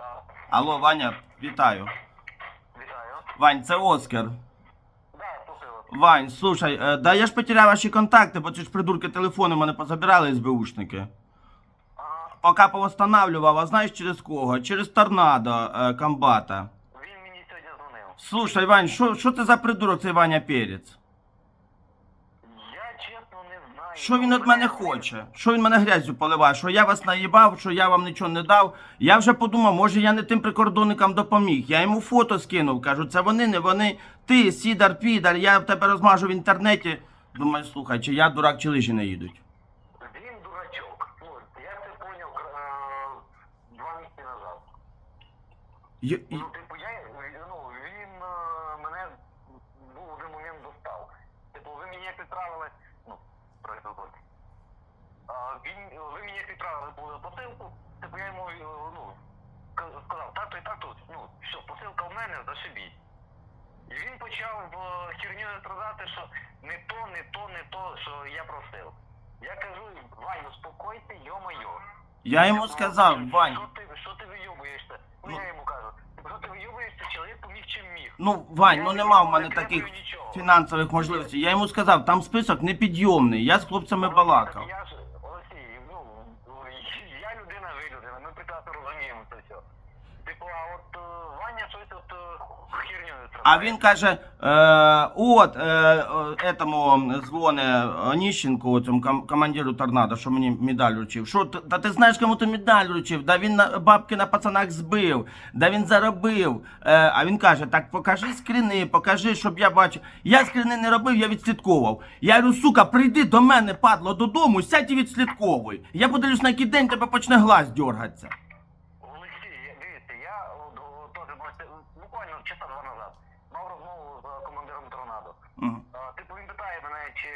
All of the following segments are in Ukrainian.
Да. Алло, Ваня, вітаю. Вітаю. Вань, це Оскар. Да, слухаю вас. Вань, слушай, е, да я ж потеряв ваші контакти, бо ці ж придурки телефони мене позабирали СБУшники. Ага. Поки повосстанавливав, а знаєш через кого? Через торнадо е, комбата. Він мені сьогодні дзвонив. Слушай, Вань, що що це за придурок цей Ваня Перець? Я чесно не знаю. Що він від мене хоче? Що він мене грязю поливає? Що я вас наїбав, що я вам нічого не дав? Я вже подумав, може я не тим прикордонникам допоміг. Я йому фото скинув, кажу, це вони, не вони. Ти, сідар, підар, я в тебе розмажу в інтернеті. Думаю, слухай, чи я дурак, чи лижі не їдуть. Він дурачок. Ну, я це поняв е, два місяці назад. Я- Ну, типу, я, ну, він е, мене був один момент достав. Типу, ви мені підправили, ну, прикладу. А, він, ви були посилку, типу, я йому, е, ну, ка- сказав, так, то і так, тут, ну, все, посилка в мене, зашибіть. І він почав е, херню страдати, що не то, не то, не то, що я просив. Я кажу, Вань, успокойся, йо-моє. Я йому сказав, Вань, Що ти, що ти вийобуєшся? Ну, Ну. я йому кажу, що ти вийобуєшся, чоловік поміг чим міг. ну Вань, ну нема в мене таких фінансових можливостей. Я йому сказав, там список непідйомний. Я з хлопцями балакав. Я ж, Олексій, ну, я людина, ви людина, ми прекрасно розуміємо це все. Типу, а от е, Ваня щось от е, херню А він каже, е, от, е, е, этому дзвоне Оніщенку, цьому командиру торнадо, що мені медаль вручив. Що, та ти знаєш, кому ти медаль вручив? Да він на, бабки на пацанах збив, да він заробив. Е, а він каже, так покажи скріни, покажи, щоб я бачив. Я скріни не робив, я відслідковував. Я говорю, сука, прийди до мене, падло, додому, сядь і відслідковуй. Я подивлюсь, на який день тебе почне глаз дергатися. Олексій, я- дивіться, я от, от, теж бачите, буквально часа два назад мав розмову з е, командиром торнадо. Мгм. А, Типу він питає мене, чи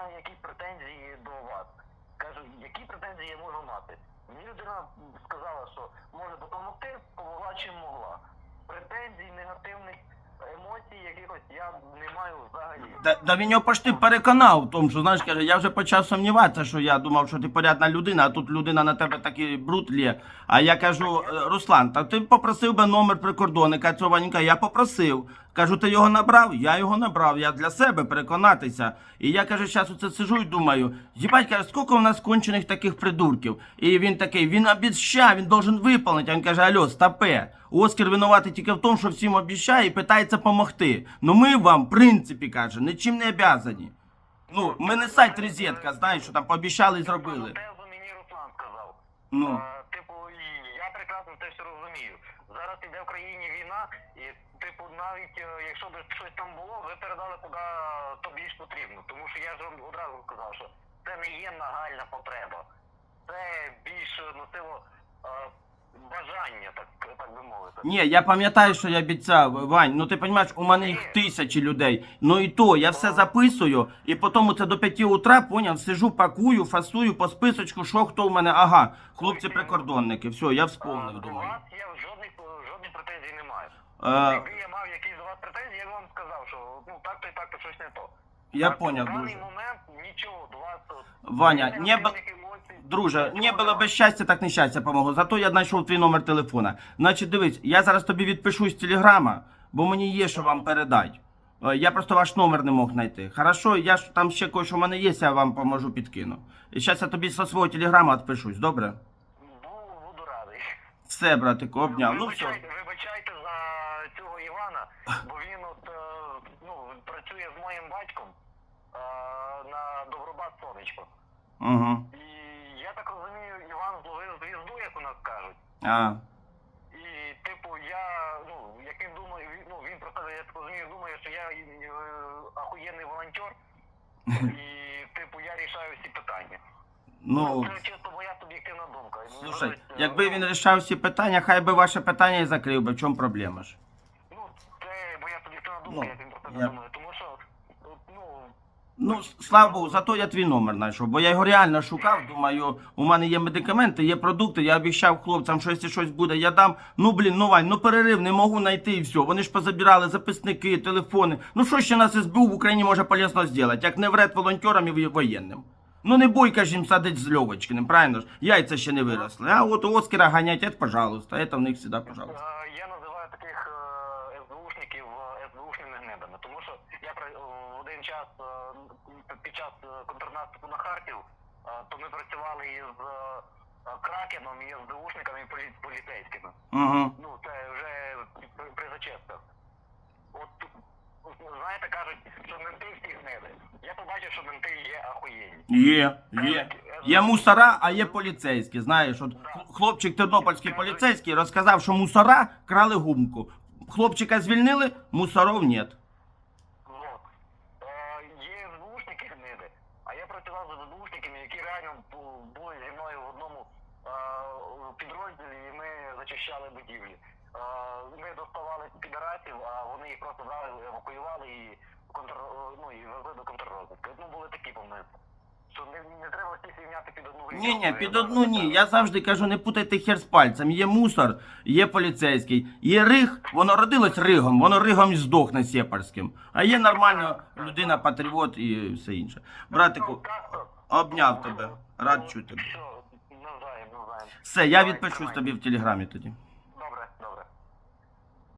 маю якісь претензії до вас. Кажу, які претензії я можу мати? Мені людина сказала, що може допомогти, помогла чим могла. Претензій, негативних емоцій якихось я не маю взагалі. Да, да він його почти переконав тому, що знаєш, каже, я вже почав сумніватися, що я думав, що ти порядна людина, а тут людина на тебе такий бруд лє. А я кажу, «Е, Руслан, та ти попросив би номер прикордонника цього Ванька, я попросив. Кажу, ти його набрав? Я його набрав, я для себе переконатися. І я каже, зараз оце сижу і думаю, їбать, каже, скільки у нас кончених таких придурків. І він такий, він обіцяв, він должен виконати. А він каже, алло, стопе. Оскар винуватий тільки в тому, що всім обіцяє і питається допомогти. Ну ми вам, в принципі, каже, нічим не обязані. Ну, ми не сайт розетка, знаєш, що там пообіцяли і зробили. Ну. Типу, прекрасно це все розумію. Зараз іде в країні війна, і типу, навіть е, якщо б щось там було, ви передали куди то більш потрібно. Тому що я ж вам одразу сказав, що це не є нагальна потреба. Це більш носило е, бажання, так, так би мовити. Ні, я пам'ятаю, що я обіцяв, Вань. Ну ти розумієш, у мене їх тисячі людей. Ну і то, я все записую, і потім це до 5 утра, поняв, сижу, пакую, фасую по списочку, що хто в мене. Ага, хлопці-прикордонники. Все, я вспомнив, до думаю. вас я жодних, жодних претензій не маю. Е, Якби я мав якісь до вас претензії, я б вам сказав, що ну так то і так то щось не то. Я в даний друже. момент нічого до вас. Ваня, не б- емоцій, Друже, не було без щастя, так нещастя помогло. Зато я знайшов твій номер телефона. Значить, дивись, я зараз тобі відпишу з телеграма, бо мені є що вам передати. Е, Я просто ваш номер не мог знайти. Хорошо, я ж там ще кое що в мене є, я вам поможу підкину. І зараз я тобі зі свого телеграма відпишусь, добре? Бу- Буду радий. Все, братику, обняв. Ну все. вибачайте, вибачайте за цього Івана, бо він от е, ну, працює з моїм батьком е, на Добробат Угу. І я так розумію, Іван зловив звізду, як у нас кажуть. А. І, типу, я, ну, як він думає, він- ну, він про себе, я так розумію, думає, що я е, ахуєнний волонтер, і, типу, я рішаю всі питання. Ну, Це чисто моя суб'єктивна думка. слушай, Ну, якби він рішав всі питання, хай би ваше питання і закрив би. В чому проблема ж? Ну, це моя суб'єктивна думка, Ну, як він про себе я- думає. Тому що, от, ну, Ну, слава Богу, зато я твій номер знайшов, бо я його реально шукав. Думаю, у мене є медикаменти, є продукти. Я обіцяв хлопцям, що якщо щось буде, я дам. Ну блін, ну Вань, ну перерив не можу знайти і все. Вони ж позабирали записники, телефони. Ну що ще нас СБУ в Україні може полезно зробити, як не вред волонтерам і воєнним? Ну не бойка ж садить з Льовочкиним, правильно ж? Яйця ще не виросли. А от у Оскара ганять, это пожалуйста, это в них всегда пожалуйста. Е, Я називаю таких е, СБУшників е, СБУшними гнидами, тому що я при- в один час е, під час е, контрнаступу на Харків, е, то ми працювали із е, Кракеном і СБУшниками і полі- поліцейськими. Угу. Ну, це вже при, зачестках. От знаєте, кажуть, що менти всі гниди. Я побачив, що менти є ахуєнні. Є, є. Є мусора, а є поліцейські. Знаєш, от хлопчик тернопільський поліцейський розказав, що мусора крали гумку. Хлопчика звільнили, мусоров нет. Вот. Е, є СБУшники гниди, а я працював з СБУшниками, які реально бу- були зі мною в одному е, підрозділі, і ми зачищали будівлі. Ми доставали підарасів, а вони їх просто брали, евакуювали і контр... ну, і везли до контррозвідки. Ну, були такі помилки. Що не, не треба всіх рівняти під одну Ні, ні, під одну ні. Я завжди кажу, не путайте хер з пальцем. Є мусор, є поліцейський, є риг, воно родилось ригом, воно ригом і здохне сєпарським. А є нормально людина, патріот і все інше. Братику, обняв тебе. Рад чути. Все, я відпишусь тобі в телеграмі тоді.